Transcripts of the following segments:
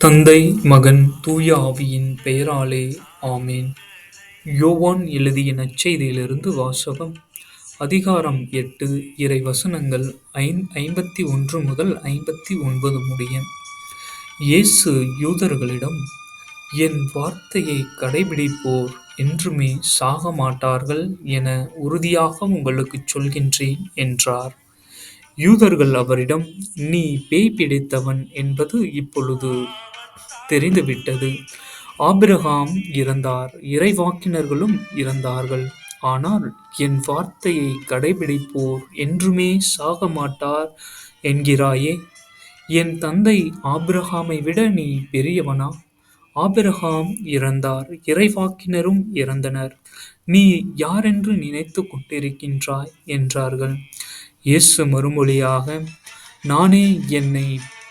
தந்தை மகன் தூய ஆவியின் பெயராலே ஆமேன் யோவான் எழுதிய நற்செய்தியிலிருந்து வாசகம் அதிகாரம் எட்டு இறை வசனங்கள் ஐம்பத்தி ஒன்று முதல் ஐம்பத்தி ஒன்பது முடிய. இயேசு யூதர்களிடம் என் வார்த்தையைக் கடைப்பிடிப்போர் என்றுமே சாக மாட்டார்கள் என உறுதியாக உங்களுக்குச் சொல்கின்றேன் என்றார். யூதர்கள் அவரிடம் நீ பேய் பிடித்தவன் என்பது இப்பொழுது தெரிந்துவிட்டது. ஆபிரகாம் இறந்தார் இறைவாக்கினர்களும் இறந்தார்கள். ஆனால் என் வார்த்தையை கடைப்பிடிப்போர் என்றுமே சாக மாட்டார் என்கிறாயே. என் தந்தை ஆபிரகாமை விட நீ பெரியவனா? ஆபிரகாம் இறந்தார் இறைவாக்கினரும் இறந்தனர். நீ யாரென்று நினைத்துக் கொண்டிருக்கின்றாய்? என்றார்கள். இயேசு மறுமொழியாக நானே என்னை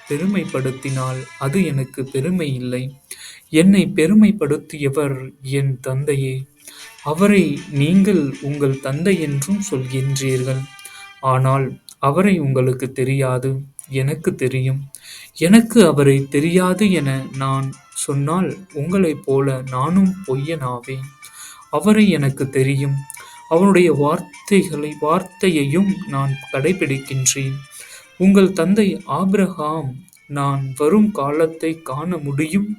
பெருமைப்படுத்தினால் அது எனக்கு பெருமை இல்லை. என்னை பெருமைப்படுத்தியவர் என் தந்தையே. அவரை நீங்கள் உங்கள் தந்தை என்றும் சொல்கின்றீர்கள். ஆனால் அவரை உங்களுக்கு தெரியாது எனக்கு தெரியும். எனக்கு அவரை தெரியாது என நான் சொன்னால் உங்களைப் போல நானும் பொய்யனாவேன். அவரை எனக்கு தெரியும். அவருடைய வார்த்தைகளை வார்த்தையையும் நான் கடைப்பிடிக்கின்றேன். உங்கள் தந்தை ஆப்ரஹாம் நான் வரும் காலத்தை காண முடியும்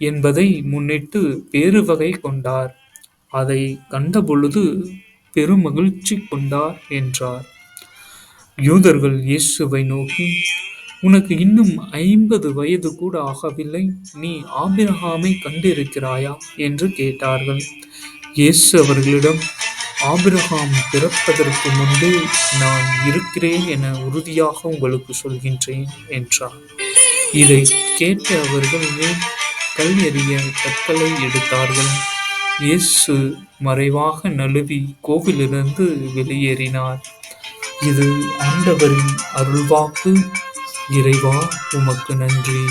என்பதை முன்னிட்டு வேறு வகை கொண்டார். அதை கண்டபொழுது பெருமகிழ்ச்சி கொண்டார் என்றார். யூதர்கள் இயேசுவை நோக்கி உனக்கு இன்னும் ஐம்பது வயது கூட ஆகவில்லை. நீ ஆபிரகாமை கண்டிருக்கிறாயா? என்று கேட்டார்கள். இயேசு அவர்களிடம் ஆபிரகாம் பிறப்பதற்கு முன்பே நான் இருக்கிறேன் என உறுதியாக உங்களுக்கு சொல்கின்றேன் என்றார். இதைக் கேட்டு அவர்கள் மேல் கல் எறிய கற்களை எடுத்தார்கள். இயேசு மறைவாக நழுவி கோவிலிலிருந்து வெளியேறினார். இது ஆண்டவரின் அருள்வாக்கு. இறைவா உமக்கு நன்றி.